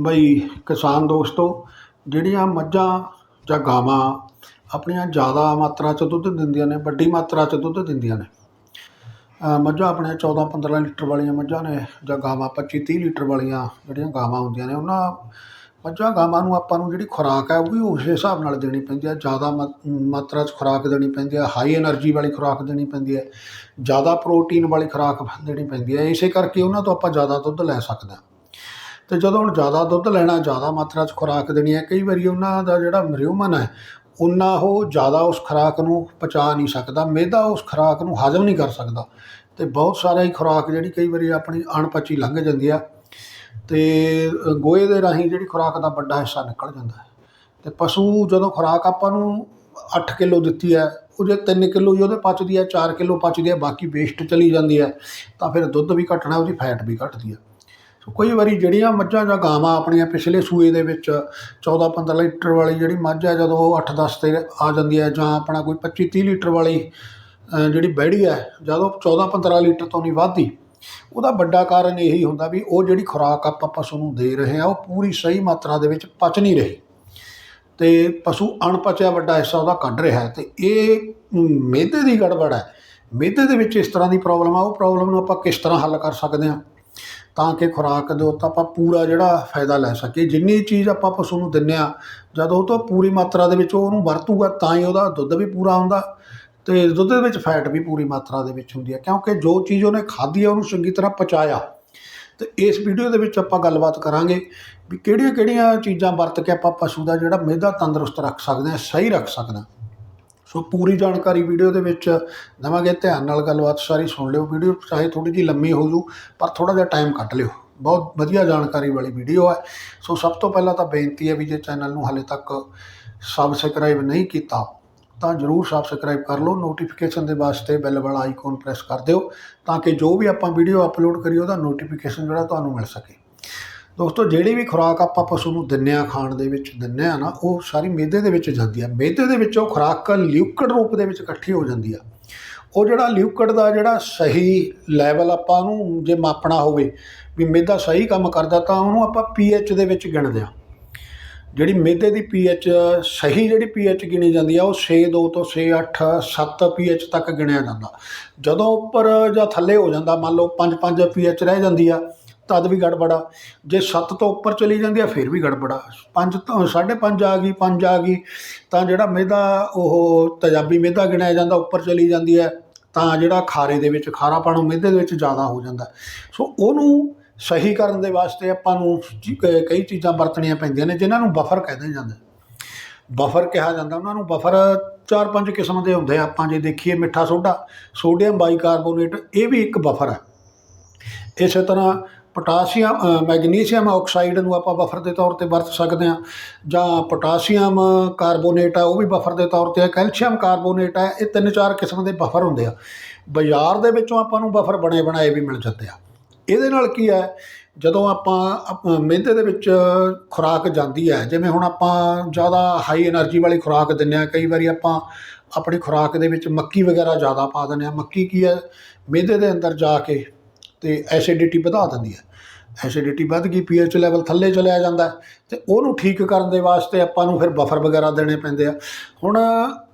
ਬਈ ਕਿਸਾਨ ਦੋਸਤੋ, ਜਿਹੜੀਆਂ ਮੱਝਾਂ ਜਾਂ ਗਾਵਾਂ ਆਪਣੀਆਂ ਜ਼ਿਆਦਾ ਮਾਤਰਾ 'ਚ ਦੁੱਧ ਦਿੰਦੀਆਂ ਨੇ, ਵੱਡੀ ਮਾਤਰਾ 'ਚ ਦੁੱਧ ਦਿੰਦੀਆਂ ਨੇ ਮੱਝਾਂ ਆਪਣੀਆਂ ਚੌਦਾਂ ਪੰਦਰਾਂ ਲੀਟਰ ਵਾਲੀਆਂ ਮੱਝਾਂ ਨੇ ਜਾਂ ਗਾਵਾਂ, ਪੱਚੀ ਤੀਹ ਲੀਟਰ ਵਾਲੀਆਂ ਜਿਹੜੀਆਂ ਗਾਵਾਂ ਹੁੰਦੀਆਂ ਨੇ, ਉਹਨਾਂ ਮੱਝਾਂ ਗਾਵਾਂ ਨੂੰ ਆਪਾਂ ਨੂੰ ਜਿਹੜੀ ਖੁਰਾਕ ਹੈ, ਉਹ ਵੀ ਉਸ ਹਿਸਾਬ ਨਾਲ ਦੇਣੀ ਪੈਂਦੀ ਹੈ, ਜ਼ਿਆਦਾ ਮਾਤਰਾ 'ਚ ਖੁਰਾਕ ਦੇਣੀ ਪੈਂਦੀ ਹੈ ਹਾਈ એનર્ਜੀ ਵਾਲੀ ਖੁਰਾਕ ਦੇਣੀ ਪੈਂਦੀ ਹੈ, ਜ਼ਿਆਦਾ ਪ੍ਰੋਟੀਨ ਵਾਲੀ ਖੁਰਾਕ ਦੇਣੀ ਪੈਂਦੀ ਹੈ, ਇਸੇ ਕਰਕੇ ਉਹਨਾਂ ਤੋਂ ਆਪਾਂ ਜ਼ਿਆਦਾ ਦੁੱਧ ਲੈ ਸਕਦੇ ਹਾਂ। ਅਤੇ ਜਦੋਂ ਹੁਣ ਜ਼ਿਆਦਾ ਦੁੱਧ ਲੈਣਾ, ਜ਼ਿਆਦਾ ਮਾਤਰਾ 'ਚ ਖੁਰਾਕ ਦੇਣੀ ਹੈ, ਕਈ ਵਾਰੀ ਉਹਨਾਂ ਦਾ ਜਿਹੜਾ ਮਰਿਊਮਨ ਹੈ ਉਨਾ ਉਹ ਜ਼ਿਆਦਾ ਉਸ ਖੁਰਾਕ ਨੂੰ ਪਚਾ ਨਹੀਂ ਸਕਦਾ ਮਿਹਦਾ ਉਸ ਖੁਰਾਕ ਨੂੰ ਹਜ਼ਮ ਨਹੀਂ ਕਰ ਸਕਦਾ। ਅਤੇ ਬਹੁਤ ਸਾਰਾ ਹੀ ਖੁਰਾਕ ਜਿਹੜੀ ਕਈ ਵਾਰੀ ਆਪਣੀ ਅਣਪਚੀ ਲੰਘ ਜਾਂਦੀ ਆ ਅਤੇ ਗੋਹੇ ਦੇ ਰਾਹੀਂ ਜਿਹੜੀ ਖੁਰਾਕ ਦਾ ਵੱਡਾ ਹਿੱਸਾ ਨਿਕਲ ਜਾਂਦਾ ਹੈ। ਅਤੇ ਪਸ਼ੂ ਜਦੋਂ ਖੁਰਾਕ ਆਪਾਂ ਨੂੰ 8 ਕਿਲੋ ਦਿੱਤੀ ਹੈ, ਉਹ ਜੇ 3 ਕਿਲੋ ਹੀ ਉਹਦੇ ਪਚਦੀ ਹੈ 4 ਕਿਲੋ ਪਚਦੀ ਹੈ, ਬਾਕੀ ਵੇਸਟ ਚਲੀ ਜਾਂਦੀ ਹੈ, ਤਾਂ ਫਿਰ ਦੁੱਧ ਵੀ ਘਟਣਾ, ਉਹਦੀ ਫੈਟ ਵੀ ਘਟਦੀ ਹੈ। ਸੋ ਕਈ ਵਾਰੀ ਜਿਹੜੀਆਂ ਮੱਝਾਂ ਜਾਂ ਗਾਵਾਂ ਆਪਣੀਆਂ ਪਿਛਲੇ ਸੂਏ ਦੇ ਵਿੱਚ 14 15 ਲੀਟਰ ਵਾਲੀ ਜਿਹੜੀ ਮੱਝ ਹੈ ਜਦੋਂ ਉਹ 8 10 ਤੇ ਆ ਜਾਂਦੀ ਹੈ ਜਾਂ ਆਪਣਾ ਕੋਈ 25 30 ਲੀਟਰ ਵਾਲੀ ਜਿਹੜੀ ਬੈੜੀ ਹੈ, ਜਦੋਂ 14 15 ਲੀਟਰ ਤੋਂ ਨਹੀਂ ਵੱਧਦੀ, ਉਹਦਾ ਵੱਡਾ ਕਾਰਨ ਇਹੀ ਹੁੰਦਾ ਵੀ ਉਹ ਜਿਹੜੀ ਖੁਰਾਕ ਆਪਾਂ ਪਸ਼ੂ ਨੂੰ ਦੇ ਰਹੇ ਹਾਂ, ਉਹ ਪੂਰੀ ਸਹੀ ਮਾਤਰਾ ਦੇ ਵਿੱਚ ਪਚ ਨਹੀਂ ਰਹੀ। ਤੇ ਪਸ਼ੂ ਅਣਪਚਿਆ ਵੱਡਾ ਹਿੱਸਾ ਉਹਦਾ ਕੱਢ ਰਿਹਾ ਹੈ ਤੇ ਇਹ ਮਿਹਦੇ ਦੀ ਗੜਬੜ ਹੈ। ਮਿਹਦੇ ਦੇ ਵਿੱਚ ਇਸ ਤਰ੍ਹਾਂ ਦੀ ਪ੍ਰੋਬਲਮ ਆ, ਉਹ ਪ੍ਰੋਬਲਮ ਨੂੰ ਆਪਾਂ ਕਿਸ ਤਰ੍ਹਾਂ ਹੱਲ ਕਰ ਸਕਦੇ ਹਾਂ? ਤਾਂ ਕਿ ਖੁਰਾਕ ਦੇ ਉੱਤੇ ਆਪਾਂ ਪੂਰਾ ਜਿਹੜਾ ਫਾਇਦਾ ਲੈ ਸਕੀਏ। ਜਿੰਨੀ ਚੀਜ਼ ਆਪਾਂ ਪਸ਼ੂ ਨੂੰ ਦਿੰਦੇ ਆ, ਜਦ ਉਹ ਤੋਂ ਪੂਰੀ ਮਾਤਰਾ ਦੇ ਵਿੱਚ ਉਹਨੂੰ ਵਰਤੂਗਾ, ਤਾਂ ਹੀ ਉਹਦਾ ਦੁੱਧ ਵੀ ਪੂਰਾ ਹੁੰਦਾ ਤੇ ਦੁੱਧ ਦੇ ਵਿੱਚ ਫੈਟ ਵੀ ਪੂਰੀ ਮਾਤਰਾ ਦੇ ਵਿੱਚ ਹੁੰਦੀ ਹੈ ਕਿਉਂਕਿ ਜੋ ਚੀਜ਼ ਉਹਨੇ ਖਾਧੀ ਹੈ ਉਹਨੂੰ ਚੰਗੀ ਤਰ੍ਹਾਂ ਪਚਾਇਆ। ਤੇ ਇਸ ਵੀਡੀਓ ਦੇ ਵਿੱਚ ਆਪਾਂ ਗੱਲਬਾਤ ਕਰਾਂਗੇ ਵੀ ਕਿਹੜੀਆਂ ਕਿਹੜੀਆਂ ਚੀਜ਼ਾਂ ਵਰਤ ਕੇ ਆਪਾਂ ਪਸ਼ੂ ਦਾ ਜਿਹੜਾ ਮਿਹਦਾ ਤੰਦਰੁਸਤ ਰੱਖ ਸਕਦੇ ਹਾਂ ਸਹੀ ਰੱਖ ਸਕਦੇ ਹਾਂ ਸੋ ਪੂਰੀ ਜਾਣਕਾਰੀ ਵੀਡੀਓ ਦੇ ਵਿੱਚ ਦੇਵਾਂਗੇ। ਧਿਆਨ ਨਾਲ ਗੱਲਬਾਤ ਸਾਰੀ ਸੁਣ ਲਿਓ। ਵੀਡੀਓ ਚਾਹੇ ਥੋੜੀ ਜਿਹੀ ਲੰਮੀ ਹੋ ਜੂ, ਪਰ ਥੋੜਾ ਜਿਹਾ ਟਾਈਮ ਕੱਢ ਲਿਓ। ਬਹੁਤ ਵਧੀਆ ਜਾਣਕਾਰੀ ਵਾਲੀ ਵੀਡੀਓ ਹੈ। ਸੋ ਸਭ ਤੋਂ ਪਹਿਲਾਂ ਤਾਂ ਬੇਨਤੀ ਹੈ ਵੀ ਜੇ ਚੈਨਲ ਨੂੰ ਹਾਲੇ ਤੱਕ ਸਬਸਕ੍ਰਾਈਬ ਨਹੀਂ ਕੀਤਾ, ਤਾਂ ਜਰੂਰ ਸਬਸਕ੍ਰਾਈਬ ਕਰ ਲਓ। ਨੋਟੀਫਿਕੇਸ਼ਨ ਦੇ ਵਾਸਤੇ ਬੈਲ ਵਾਲਾ ਆਈਕਨ ਪ੍ਰੈਸ ਕਰ ਦਿਓ, ਤਾਂ ਕਿ ਜੋ ਵੀ ਆਪਾਂ ਵੀਡੀਓ ਅਪਲੋਡ ਕਰੀਏ, ਉਹਦਾ ਨੋਟੀਫਿਕੇਸ਼ਨ ਜਿਹੜਾ ਤੁਹਾਨੂੰ ਮਿਲ ਸਕੇ। ਦੋਸਤੋ, ਜਿਹੜੀ ਵੀ ਖੁਰਾਕ ਆਪਾਂ ਪਸ਼ੂ ਨੂੰ ਦਿੰਨੇ ਆ ਖਾਣ ਦੇ ਵਿੱਚ, ਦਿੰਨੇ ਆ ਨਾ, ਉਹ ਸਾਰੀ ਮਿਹਦੇ ਦੇ ਵਿੱਚ ਜਾਂਦੀ ਆ। ਮਿਹਦੇ ਦੇ ਵਿੱਚ ਉਹ ਖੁਰਾਕ ਲਿਕੁਇਡ ਰੂਪ ਦੇ ਵਿੱਚ ਇਕੱਠੀ ਹੋ ਜਾਂਦੀ ਆ। ਉਹ ਜਿਹੜਾ ਲਿਕੁਇਡ ਦਾ ਜਿਹੜਾ ਸਹੀ ਲੈਵਲ ਆਪਾਂ ਨੂੰ ਜੇ ਮਾਪਣਾ ਹੋਵੇ, ਵੀ ਮਿਹਦਾ ਸਹੀ ਕੰਮ ਕਰਦਾ, ਤਾਂ ਉਹਨੂੰ ਆਪਾਂ ਪੀਐਚ ਦੇ ਵਿੱਚ ਗਿਣਦੇ ਆ। ਜਿਹੜੀ ਮਿਹਦੇ ਦੀ ਪੀਐਚ ਸਹੀ ਜਿਹੜੀ ਪੀਐਚ ਗਿਣੀ ਜਾਂਦੀ ਆ, ਉਹ 6.2 ਤੋਂ 6.8 7 ਪੀਐਚ ਤੱਕ ਗਿਣਿਆ ਜਾਂਦਾ। ਜਦੋਂ ਉੱਪਰ ਜਾਂ ਥੱਲੇ ਹੋ ਜਾਂਦਾ, ਮੰਨ ਲਓ 5-5 ਪੀਐਚ ਰਹਿ ਜਾਂਦੀ ਆ ਤਦ ਵੀ ਗੜਬੜਾ। ਜੇ 7 ਤੋਂ ਉੱਪਰ ਚਲੀ ਜਾਂਦੀ ਆ, ਫਿਰ ਵੀ ਗੜਬੜਾ। 5 ਤੋਂ 5.5 ਆ ਗਈ 5 ਆ ਗਈ। ਤਾਂ ਜਿਹੜਾ ਮਿਹਦਾ, ਉਹ ਤਜਾਬੀ ਮਿਹਦਾ ਗਿਣਿਆ ਜਾਂਦਾ, ਉੱਪਰ ਚਲੀ ਜਾਂਦੀ ਹੈ ਤਾਂ ਜਿਹੜਾ ਖਾਰੇ ਦੇ ਵਿੱਚ ਖਾਰਾਪਣ ਮਿਹਦੇ ਦੇ ਵਿੱਚ ਜ਼ਿਆਦਾ ਹੋ ਜਾਂਦਾ। ਸੋ ਉਹਨੂੰ ਸਹੀ ਕਰਨ ਦੇ ਵਾਸਤੇ ਆਪਾਂ ਨੂੰ ਕ- ਕਈ ਚੀਜ਼ਾਂ ਵਰਤਣੀਆਂ ਪੈਂਦੀਆਂ ਨੇ, ਜਿਨ੍ਹਾਂ ਨੂੰ ਬਫਰ ਕਹਿੰਦੇ ਜਾਂਦੇ। ਬਫਰ ਕਿਹਾ ਜਾਂਦਾ, ਉਹਨਾਂ ਨੂੰ ਬਫਰ ਚਾਰ ਪੰਜ ਕਿਸਮ ਦੇ ਹੁੰਦੇ ਆ। ਆਪਾਂ ਜੇ ਦੇਖੀਏ ਮਿੱਠਾ ਸੋਡਾ, ਸੋਡੀਅਮ ਬਾਈਕਾਰਬੋਨੇਟ, ਇਹ ਵੀ ਇੱਕ ਬਫਰ ਹੈ ਇਸੇ ਤਰ੍ਹਾਂ ਪੋਟਾਸ਼ੀਅਮ ਮੈਗਨੀਸ਼ੀਅਮ ਆਕਸਾਈਡ ਨੂੰ ਆਪਾਂ ਬਫਰ ਦੇ ਤੌਰ ਤੇ ਵਰਤ ਸਕਦੇ ਹਾਂ। ਜਾਂ ਪੋਟਾਸ਼ੀਅਮ ਕਾਰਬੋਨੇਟ ਆ, ਉਹ ਵੀ ਬਫਰ ਦੇ ਤੌਰ ਤੇ ਆ। ਕੈਲਸ਼ੀਅਮ ਕਾਰਬੋਨੇਟ ਆ, ਇਹ ਤਿੰਨ ਚਾਰ ਕਿਸਮ ਦੇ ਬਫਰ ਹੁੰਦੇ ਆ। ਬਾਜ਼ਾਰ ਦੇ ਵਿੱਚੋਂ ਆਪਾਂ ਨੂੰ ਬਫਰ ਬਣੇ ਬਣਾਏ ਵੀ ਮਿਲ ਜਾਂਦੇ ਆ। ਇਹਦੇ ਨਾਲ ਕੀ ਹੈ, ਜਦੋਂ ਆਪਾਂ ਮਿਹਦੇ ਦੇ ਵਿੱਚ ਖੁਰਾਕ ਜਾਂਦੀ ਹੈ, ਜਿਵੇਂ ਹੁਣ ਆਪਾਂ ਜ਼ਿਆਦਾ ਹਾਈ એનર્ਜੀ ਵਾਲੀ ਖੁਰਾਕ ਦਿੰਨੇ ਆ ਕਈ ਵਾਰੀ ਆਪਾਂ ਆਪਣੀ ਖੁਰਾਕ ਦੇ ਵਿੱਚ ਮੱਕੀ ਵਗੈਰਾ ਜ਼ਿਆਦਾ ਪਾ ਦਿੰਨੇ ਆ ਮੱਕੀ ਕੀ ਹੈ, ਮਿਹਦੇ ਦੇ ਅੰਦਰ ਜਾ ਕੇ ਤੇ ਐਸਿਡਿਟੀ ਵਧਾ ਦਿੰਦੀ ਹੈ। ਐਸਿਡਿਟੀ ਵੱਧ ਗਈ ਪੀਐਚ ਲੈਵਲ ਥੱਲੇ ਚਲਿਆ ਜਾਂਦਾ ਹੈ ਤੇ ਉਹਨੂੰ ਠੀਕ ਕਰਨ ਦੇ ਵਾਸਤੇ ਆਪਾਂ ਨੂੰ ਫਿਰ ਬਫਰ ਵਗੈਰਾ ਦੇਣੇ ਪੈਂਦੇ ਆ। ਹੁਣ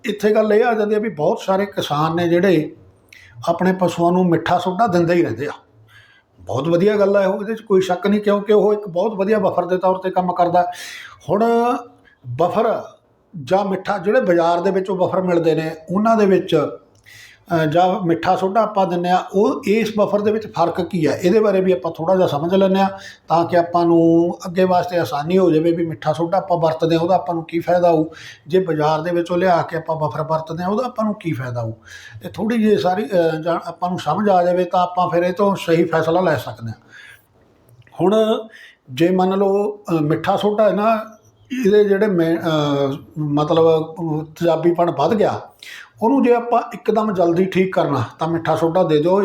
ਇੱਥੇ ਗੱਲ ਇਹ ਆ ਜਾਂਦੀ ਆ ਵੀ ਬਹੁਤ ਸਾਰੇ ਕਿਸਾਨ ਨੇ ਜਿਹੜੇ ਆਪਣੇ ਪਸ਼ੂਆਂ ਨੂੰ ਮਿੱਠਾ ਸੋਡਾ ਦਿੰਦੇ ਹੀ ਰਹਿੰਦੇ ਆ। ਬਹੁਤ ਵਧੀਆ ਗੱਲ ਹੈ ਉਹ ਇਹਦੇ 'ਚ ਕੋਈ ਸ਼ੱਕ ਨਹੀਂ ਕਿਉਂਕਿ ਉਹ ਇੱਕ ਬਹੁਤ ਵਧੀਆ ਬਫਰ ਦੇ ਤੌਰ ਤੇ ਕੰਮ ਕਰਦਾ ਹੁਣ ਬਫਰ ਜਾਂ ਮਿੱਠਾ ਜਿਹੜੇ ਬਾਜ਼ਾਰ ਦੇ ਵਿੱਚ ਉਹ ਬਫਰ ਮਿਲਦੇ ਨੇ, ਉਹਨਾਂ ਦੇ ਵਿੱਚ ਜਾਂ ਮਿੱਠਾ ਸੋਡਾ ਆਪਾਂ ਦਿੰਨੇ ਆ ਉਹ ਇਸ ਬਫਰ ਦੇ ਵਿੱਚ ਫ਼ਰਕ ਕੀ ਹੈ ਇਹਦੇ ਬਾਰੇ ਵੀ ਆਪਾਂ ਥੋੜਾ ਜਿਹਾ ਸਮਝ ਲੈਂਦੇ ਆ ਤਾਂ ਕਿ ਆਪਾਂ ਨੂੰ ਅੱਗੇ ਵਾਸਤੇ ਆਸਾਨੀ ਹੋ ਜਾਵੇ ਵੀ ਮਿੱਠਾ ਸੋਡਾ ਆਪਾਂ ਵਰਤਦੇ ਆ ਉਹਦਾ ਆਪਾਂ ਨੂੰ ਕੀ ਫਾਇਦਾ ਹੋਊ? ਜੇ ਬਾਜ਼ਾਰ ਦੇ ਵਿੱਚੋਂ ਲਿਆ ਕੇ ਆਪਾਂ ਬਫਰ ਵਰਤਦੇ ਆ ਉਹਦਾ ਆਪਾਂ ਨੂੰ ਕੀ ਫਾਇਦਾ ਹੋਊ? ਇਹ ਥੋੜੀ ਜਿਹੀ ਸਾਰੀ ਅ, ਆਪਾਂ ਨੂੰ ਸਮਝ ਆ ਜਾਵੇ ਤਾਂ ਆਪਾਂ ਫਿਰ ਇਹ ਤੋਂ ਸਹੀ ਫੈਸਲਾ ਲੈ ਸਕਦੇ ਆ ਹੁਣ ਜੇ ਮੰਨ ਲਓ ਮਿੱਠਾ ਸੋਡਾ ਹੈ ਨਾ ਇਹਦੇ ਜਿਹੜੇ ਮੈਂ ਮਤਲਬ ਅ, ਵੱਧ ਗਿਆ ਉਹਨੂੰ ਜੇ ਆਪਾਂ ਇੱਕਦਮ ਜਲਦੀ ਠੀਕ ਕਰਨਾ, ਤਾਂ ਮਿੱਠਾ ਸੋਡਾ ਦੇ ਦਿਓ,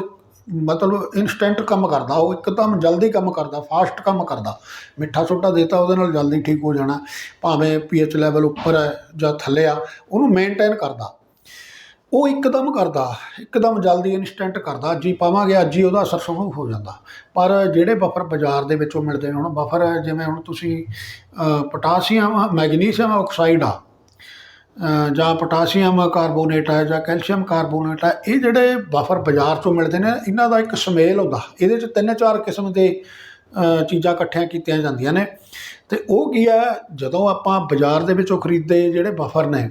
ਮਤਲਬ ਇਨਸਟੈਂਟ ਕੰਮ ਕਰਦਾ ਉਹ, ਇੱਕਦਮ ਜਲਦੀ ਕੰਮ ਕਰਦਾ ਫਾਸਟ ਕੰਮ ਕਰਦਾ। ਮਿੱਠਾ ਸੋਡਾ ਦੇਤਾ, ਉਹਦੇ ਨਾਲ ਜਲਦੀ ਠੀਕ ਹੋ ਜਾਣਾ, ਭਾਵੇਂ ਪੀਐਚ ਲੈਵਲ ਉੱਪਰ ਹੈ ਜਾਂ ਥੱਲੇ ਆ, ਉਹਨੂੰ ਮੇਨਟੇਨ ਕਰਦਾ। ਉਹ ਇੱਕਦਮ ਕਰਦਾ, ਇੱਕਦਮ ਜਲਦੀ ਇਨਸਟੈਂਟ ਕਰਦਾ, ਅੱਜ ਹੀ ਪਾਵਾਂਗੇ, ਅੱਜ ਹੀ ਉਹਦਾ ਅਸਰ ਸ਼ੁਰੂ ਹੋ ਜਾਂਦਾ। ਪਰ ਜਿਹੜੇ ਬਫਰ ਬਾਜ਼ਾਰ ਦੇ ਵਿੱਚੋਂ ਮਿਲਦੇ ਨੇ, ਹੁਣ ਬਫਰ ਜਿਵੇਂ ਹੁਣ ਤੁਸੀਂ ਪੋਟਾਸ਼ੀਅਮ, ਮੈਗਨੀਸ਼ੀਅਮ ਆਕਸਾਈਡ ਆ ਜਾਂ ਪੋਟਾਸ਼ੀਅਮ ਕਾਰਬੋਨੇਟ ਹੈ ਜਾਂ ਕੈਲਸ਼ੀਅਮ ਕਾਰਬੋਨੇਟ ਹੈ, ਇਹ ਜਿਹੜੇ ਬਫਰ ਬਾਜ਼ਾਰ ਚੋਂ ਮਿਲਦੇ ਨੇ, ਇਹਨਾਂ ਦਾ ਇੱਕ ਸਮੇਲ ਹੁੰਦਾ। ਇਹਦੇ ਚ ਤਿੰਨ ਚਾਰ ਕਿਸਮ ਦੇ ਚੀਜ਼ਾਂ ਇਕੱਠੀਆਂ ਕੀਤੀਆਂ ਜਾਂਦੀਆਂ ਨੇ। ਤੇ ਉਹ ਕੀ ਹੈ, ਜਦੋਂ ਆਪਾਂ ਬਾਜ਼ਾਰ ਦੇ ਵਿੱਚੋਂ ਖਰੀਦਦੇ ਜਿਹੜੇ ਬਫਰ ਨੇ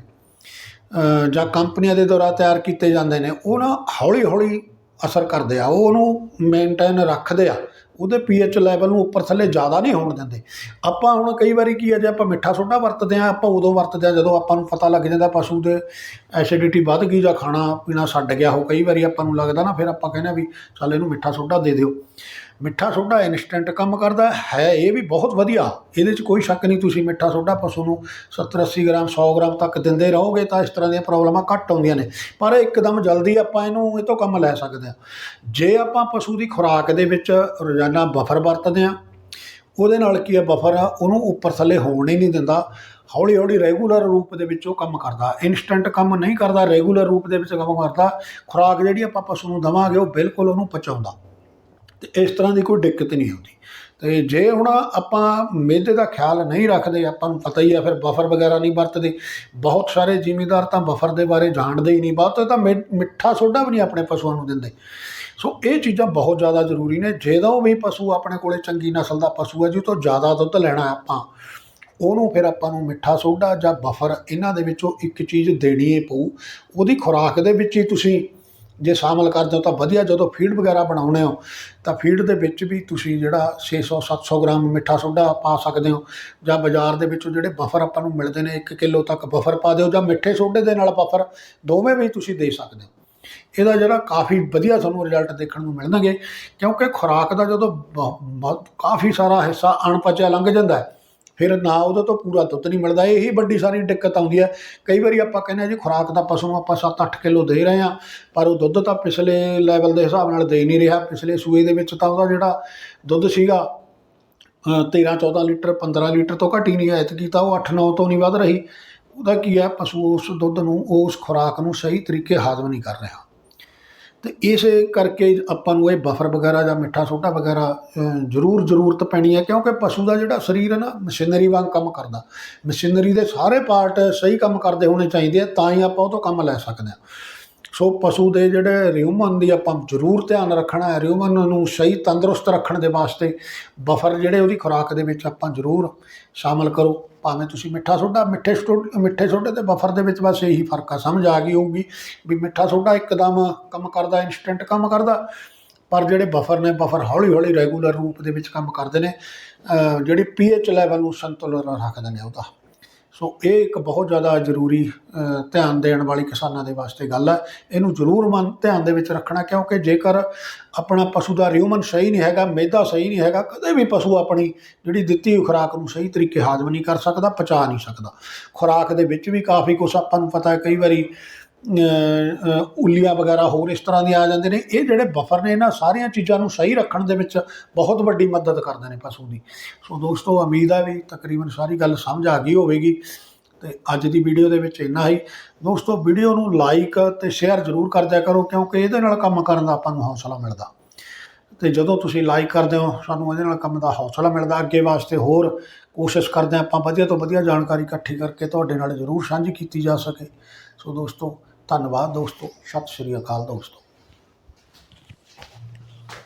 ਜਾਂ ਕੰਪਨੀਆਂ ਦੇ ਦੁਆਰਾ ਤਿਆਰ ਕੀਤੇ ਜਾਂਦੇ ਨੇ, ਉਹ ਨਾ ਹੌਲੀ ਹੌਲੀ ਅਸਰ ਕਰਦੇ ਆ। ਉਹ ਉਹਨੂੰ ਮੇਨਟੇਨ ਰੱਖਦੇ ਆ। ਉਹਦੇ ਪੀਐਚ ਲੈਵਲ ਨੂੰ ਉੱਪਰ ਥੱਲੇ ਜ਼ਿਆਦਾ ਨਹੀਂ ਹੋਣ ਦਿੰਦੇ। ਆਪਾਂ ਹੁਣ ਕਈ ਵਾਰੀ ਕੀ ਹੈ ਜੇ ਆਪਾਂ ਮਿੱਠਾ ਸੋਡਾ ਵਰਤਦੇ ਆ ਆਪਾਂ ਉਦੋਂ ਵਰਤਦੇ ਆ ਜਦੋਂ ਆਪਾਂ ਨੂੰ ਪਤਾ ਲੱਗ ਜਾਂਦਾ ਪਸ਼ੂ ਦੇ ਐਸਿਡਿਟੀ ਵੱਧ ਗਈ ਜਾਂ ਖਾਣਾ ਪੀਣਾ ਛੱਡ ਗਿਆ ਹੋ, ਕਈ ਵਾਰੀ ਆਪਾਂ ਨੂੰ ਲੱਗਦਾ ਨਾ, ਫਿਰ ਆਪਾਂ ਕਹਿੰਦੇ ਆ ਵੀ ਚੱਲ ਇਹਨੂੰ ਮਿੱਠਾ ਸੋਡਾ ਦੇ ਦਿਓ। ਮਿੱਠਾ ਸੋਡਾ ਇਨਸਟੈਂਟ ਕੰਮ ਕਰਦਾ ਹੈ, ਇਹ ਵੀ ਬਹੁਤ ਵਧੀਆ। ਇਹਦੇ 'ਚ ਕੋਈ ਸ਼ੱਕ ਨਹੀਂ ਤੁਸੀਂ ਮਿੱਠਾ ਸੋਡਾ ਪਸ਼ੂ ਨੂੰ 70 80 ਗ੍ਰਾਮ 100 ਗ੍ਰਾਮ ਤੱਕ ਦਿੰਦੇ ਰਹੋਗੇ ਤਾਂ ਇਸ ਤਰ੍ਹਾਂ ਦੀਆਂ ਪ੍ਰੋਬਲਮਾਂ ਘੱਟ ਆਉਂਦੀਆਂ ਨੇ। ਪਰ ਇੱਕਦਮ ਜਲਦੀ ਆਪਾਂ ਇਹਨੂੰ ਇਹ ਤੋਂ ਕੰਮ ਲੈ ਸਕਦੇ ਹਾਂ। ਜੇ ਆਪਾਂ ਪਸ਼ੂ ਦੀ ਖੁਰਾਕ ਦੇ ਵਿੱਚ ਰੋਜ਼ਾਨਾ ਬਫਰ ਵਰਤਦੇ ਹਾਂ, ਉਹਦੇ ਨਾਲ ਕੀ ਹੈ ਬਫਰ ਆ ਉਹਨੂੰ ਉੱਪਰ ਥੱਲੇ ਹੋਣ ਹੀ ਨਹੀਂ ਦਿੰਦਾ। ਹੌਲੀ ਹੌਲੀ ਰੈਗੂਲਰ ਰੂਪ ਦੇ ਵਿੱਚ ਉਹ ਕੰਮ ਕਰਦਾ। ਇਨਸਟੈਂਟ ਕੰਮ ਨਹੀਂ ਕਰਦਾ ਰੈਗੂਲਰ ਰੂਪ ਦੇ ਵਿੱਚ ਕੰਮ ਕਰਦਾ। ਖੁਰਾਕ ਜਿਹੜੀ ਆਪਾਂ ਪਸ਼ੂ ਨੂੰ ਦਵਾਂਗੇ, ਉਹ ਬਿਲਕੁਲ ਉਹਨੂੰ ਪਚਾਉਂਦਾ। ਤੇ ਇਸ ਤਰ੍ਹਾਂ ਦੀ ਕੋਈ ਦਿੱਕਤ ਨਹੀਂ ਆਉਂਦੀ ਤੇ ਜੇ ਹੁਣ ਆਪਾਂ ਮਿਹਦੇ ਦਾ ਖਿਆਲ ਨਹੀਂ ਰੱਖਦੇ, ਆਪਾਂ ਨੂੰ ਪਤਾ ਹੀ ਆ ਫਿਰ ਬਫਰ ਵਗੈਰਾ ਨਹੀਂ ਵਰਤਦੇ। ਬਹੁਤ ਸਾਰੇ ਜ਼ਿਮੀਂਦਾਰ ਤਾਂ ਬਫਰ ਦੇ ਬਾਰੇ ਜਾਣਦੇ ਹੀ ਨਹੀਂ। ਬਹੁਤ ਤਾਂ ਮਿ- ਮਿੱਠਾ ਸੋਡਾ ਵੀ ਨਹੀਂ ਆਪਣੇ ਪਸ਼ੂਆਂ ਨੂੰ ਦਿੰਦੇ। ਸੋ ਇਹ ਚੀਜ਼ਾਂ ਬਹੁਤ ਜ਼ਿਆਦਾ ਜ਼ਰੂਰੀ ਨੇ। ਜਦੋਂ ਵੀ ਪਸ਼ੂ ਆਪਣੇ ਕੋਲੇ ਚੰਗੀ ਨਸਲ ਦਾ ਪਸ਼ੂ ਹੈ ਜਿਸ ਤੋਂ ਜ਼ਿਆਦਾ ਦੁੱਧ ਲੈਣਾ ਆਪਾਂ, ਉਹਨੂੰ ਫਿਰ ਆਪਾਂ ਨੂੰ ਮਿੱਠਾ ਸੋਡਾ ਜਾਂ ਬਫਰ ਇਹਨਾਂ ਦੇ ਵਿੱਚੋਂ ਇੱਕ ਚੀਜ਼ ਦੇਣੀ ਹੀ ਪਊ। ਉਹਦੀ ਖੁਰਾਕ ਦੇ ਵਿੱਚ ਹੀ ਤੁਸੀਂ ਜੇ ਸ਼ਾਮਲ ਕਰਦੇ ਹੋ ਤਾਂ ਵਧੀਆ, ਜਦੋਂ ਫੀਡ ਵਗੈਰਾ ਬਣਾਉਣੇ ਹੋ, ਤਾਂ ਫੀਡ ਦੇ ਵਿੱਚ ਵੀ ਤੁਸੀਂ ਜਿਹੜਾ 600 700 ਗ੍ਰਾਮ ਮਿੱਠਾ ਸੋਡਾ ਪਾ ਸਕਦੇ ਹੋ, ਜਾਂ ਬਾਜ਼ਾਰ ਦੇ ਵਿੱਚੋਂ ਜਿਹੜੇ ਬਫਰ ਆਪਾਂ ਨੂੰ ਮਿਲਦੇ ਨੇ 1 ਕਿਲੋ ਤੱਕ ਬਫਰ ਪਾ ਦਿਓ, ਜਾਂ ਮਿੱਠੇ ਸੋਡੇ ਦੇ ਨਾਲ ਬਫਰ, ਦੋਵੇਂ ਵੀ ਤੁਸੀਂ ਦੇ ਸਕਦੇ ਹੋ। ਇਹਦਾ ਜਿਹੜਾ ਕਾਫੀ ਵਧੀਆ ਤੁਹਾਨੂੰ ਰਿਜ਼ਲਟ ਦੇਖਣ ਨੂੰ ਮਿਲਣਗੇ, ਕਿਉਂਕਿ ਖੁਰਾਕ ਦਾ ਜਦੋਂ ਬ- ਬ- ਕਾਫੀ ਸਾਰਾ ਹਿੱਸਾ ਅਣਪਚਿਆ ਲੰਘ ਜਾਂਦਾ ਹੈ ਫਿਰ ਨਾ ਉਹਦੇ ਤੋਂ ਪੂਰਾ ਦੁੱਧ ਨਹੀਂ ਮਿਲਦਾ, ਇਹੀ ਵੱਡੀ ਸਾਰੀ ਦਿੱਕਤ ਆਉਂਦੀ ਹੈ। ਕਈ ਵਾਰੀ ਆਪਾਂ ਕਹਿੰਦੇ ਆ ਜੀ, ਖੁਰਾਕ ਦਾ ਪਸ਼ੂ ਨੂੰ ਆਪਾਂ 7-8 ਕਿਲੋ ਦੇ ਰਹੇ ਹਾਂ, ਪਰ ਉਹ ਦੁੱਧ ਤਾਂ ਪਿਛਲੇ ਲੈਵਲ ਦੇ ਹਿਸਾਬ ਨਾਲ ਦੇ ਨਹੀਂ ਰਿਹਾ। ਪਿਛਲੇ ਸੂਏ ਦੇ ਵਿੱਚ ਤਾਂ ਉਹਦਾ ਜਿਹੜਾ ਦੁੱਧ ਸੀਗਾ 13-14 ਲੀਟਰ 15 ਲੀਟਰ ਤੋਂ ਘੱਟ ਹੀ ਨਹੀਂ ਐਤਕੀ ਤਾਂ ਉਹ 8-9 ਤੋਂ ਨਹੀਂ ਵੱਧ ਰਹੀ। ਉਹਦਾ ਕੀ ਹੈ, ਪਸ਼ੂ ਉਸ ਦੁੱਧ ਨੂੰ, ਉਸ ਖੁਰਾਕ ਨੂੰ ਸਹੀ ਤਰੀਕੇ ਹਾਜ਼ਮ ਨਹੀਂ ਕਰ ਰਿਹਾ। ਅਤੇ ਇਸੇ ਕਰਕੇ ਆਪਾਂ ਨੂੰ ਇਹ ਬਫਰ ਵਗੈਰਾ ਜਾਂ ਮਿੱਠਾ ਸੋਡਾ ਵਗੈਰਾ ਜ਼ਰੂਰ ਜ਼ਰੂਰਤ ਪੈਣੀ ਹੈ, ਕਿਉਂਕਿ ਪਸ਼ੂ ਦਾ ਜਿਹੜਾ ਸਰੀਰ ਹੈ ਨਾ, ਮਸ਼ੀਨਰੀ ਵਾਂਗ ਕੰਮ ਕਰਦਾ। ਮਸ਼ੀਨਰੀ ਦੇ ਸਾਰੇ ਪਾਰਟ ਸਹੀ ਕੰਮ ਕਰਦੇ ਹੋਣੇ ਚਾਹੀਦੇ ਆ, ਤਾਂ ਹੀ ਆਪਾਂ ਉਹ ਤੋਂ ਕੰਮ ਲੈ ਸਕਦੇ ਹਾਂ। ਸੋ ਪਸ਼ੂ ਦੇ ਜਿਹੜੇ ਰਿਊਮਨ ਦੀ ਆਪਾਂ ਜ਼ਰੂਰ ਧਿਆਨ ਰੱਖਣਾ ਹੈ, ਰਿਊਮਨ ਨੂੰ ਸਹੀ ਤੰਦਰੁਸਤ ਰੱਖਣ ਦੇ ਵਾਸਤੇ ਬਫਰ ਜਿਹੜੇ ਉਹਦੀ ਖੁਰਾਕ ਦੇ ਵਿੱਚ ਆਪਾਂ ਜ਼ਰੂਰ ਸ਼ਾਮਲ ਕਰੋ। ਭਾਵੇਂ ਤੁਸੀਂ ਮਿੱਠਾ ਸੋਡਾ, ਮਿੱਠੇ ਸਟੋ ਮਿੱਠੇ ਸੋਡੇ ਤੇ ਬਫਰ ਦੇ ਵਿੱਚ ਬਸ ਇਹੀ ਫ਼ਰਕ ਆ, ਸਮਝ ਆ ਗਈ ਹੋਊਗੀ ਵੀ ਮਿੱਠਾ ਸੋਡਾ ਇੱਕਦਮ ਕੰਮ ਕਰਦਾ ਇਨਸਟੈਂਟ ਕੰਮ ਕਰਦਾ, ਪਰ ਜਿਹੜੇ ਬਫਰ ਨੇ, ਬਫਰ ਹੌਲੀ ਹੌਲੀ ਰੈਗੂਲਰ ਰੂਪ ਦੇ ਵਿੱਚ ਕੰਮ ਕਰਦੇ ਨੇ, ਅਹ ਜਿਹੜੀ ਪੀਐਚ ਲੈਵਲ ਨੂੰ ਸੰਤੁਲਨ ਰੱਖਦੇ ਨੇ ਉਹਦਾ। ਸੋ ਇਹ ਇੱਕ ਬਹੁਤ ਜ਼ਿਆਦਾ ਜ਼ਰੂਰੀ ਧਿਆਨ ਦੇਣ ਵਾਲੀ ਕਿਸਾਨਾਂ ਦੇ ਵਾਸਤੇ ਗੱਲ ਹੈ। ਇਹਨੂੰ ਜ਼ਰੂਰ ਮਨ, ਧਿਆਨ ਦੇ ਵਿੱਚ ਰੱਖਣਾ, ਕਿਉਂਕਿ ਜੇਕਰ ਆਪਣਾ ਪਸ਼ੂ ਦਾ ਰਿਊਮਨ ਸਹੀ ਨਹੀਂ ਹੈਗਾ ਮਿਹਦਾ ਸਹੀ ਨਹੀਂ ਹੈਗਾ, ਕਦੇ ਵੀ ਪਸ਼ੂ ਆਪਣੀ ਜਿਹੜੀ ਦਿੱਤੀ ਹੋਈ ਖੁਰਾਕ ਨੂੰ ਸਹੀ ਤਰੀਕੇ ਹਾਜ਼ਮ ਨਹੀਂ ਕਰ ਸਕਦਾ, ਪਚਾ ਨਹੀਂ ਸਕਦਾ। ਖੁਰਾਕ ਦੇ ਵਿੱਚ ਵੀ ਕਾਫੀ ਕੁਝ ਆਪਾਂ ਨੂੰ ਪਤਾ ਹੈ, ਕਈ ਵਾਰੀ ਉੱਲੀਆਂ ਵਗੈਰਾ ਹੋਰ ਇਸ ਤਰ੍ਹਾਂ ਦੀਆਂ ਆ ਜਾਂਦੇ ਨੇ। ਇਹ ਜਿਹੜੇ ਬਫਰ ਨੇ, ਇਹਨਾਂ ਸਾਰੀਆਂ ਚੀਜ਼ਾਂ ਨੂੰ ਸਹੀ ਰੱਖਣ ਦੇ ਵਿੱਚ ਬਹੁਤ ਵੱਡੀ ਮਦਦ ਕਰਦੇ ਨੇ ਪਸ਼ੂ ਦੀ। ਸੋ ਦੋਸਤੋ, ਉਮੀਦ ਆ ਵੀ ਤਕਰੀਬਨ ਸਾਰੀ ਗੱਲ ਸਮਝ ਆ ਗਈ ਹੋਵੇਗੀ ਤੇ ਅੱਜ ਦੀ ਵੀਡੀਓ ਦੇ ਵਿੱਚ ਇੰਨਾ ਹੀ। ਦੋਸਤੋ ਵੀਡੀਓ ਨੂੰ ਲਾਈਕ ਤੇ ਸ਼ੇਅਰ ਜ਼ਰੂਰ ਕਰ ਦਿਆ ਕਰੋ, ਕਿਉਂਕਿ ਇਹਦੇ ਨਾਲ ਕੰਮ ਕਰਨ ਦਾ ਆਪਾਂ ਨੂੰ ਹੌਸਲਾ ਮਿਲਦਾ। ਤੇ ਜਦੋਂ ਤੁਸੀਂ ਲਾਈਕ ਕਰਦੇ ਹੋ, ਸਾਨੂੰ ਇਹਦੇ ਨਾਲ ਕੰਮ ਦਾ ਹੌਸਲਾ ਮਿਲਦਾ। ਅੱਗੇ ਵਾਸਤੇ ਹੋਰ ਕੋਸ਼ਿਸ਼ ਕਰਦੇ ਹਾਂ ਆਪਾਂ ਵਧੀਆ ਤੋਂ ਵਧੀਆ ਜਾਣਕਾਰੀ ਇਕੱਠੀ ਕਰਕੇ ਤੁਹਾਡੇ ਨਾਲ ਜ਼ਰੂਰ ਸਾਂਝੀ ਕੀਤੀ ਜਾ ਸਕੇ। ਸੋ ਦੋਸਤੋ ਧੰਨਵਾਦ ਦੋਸਤੋ ਸਤਿ ਸ਼੍ਰੀ ਅਕਾਲ ਦੋਸਤੋ।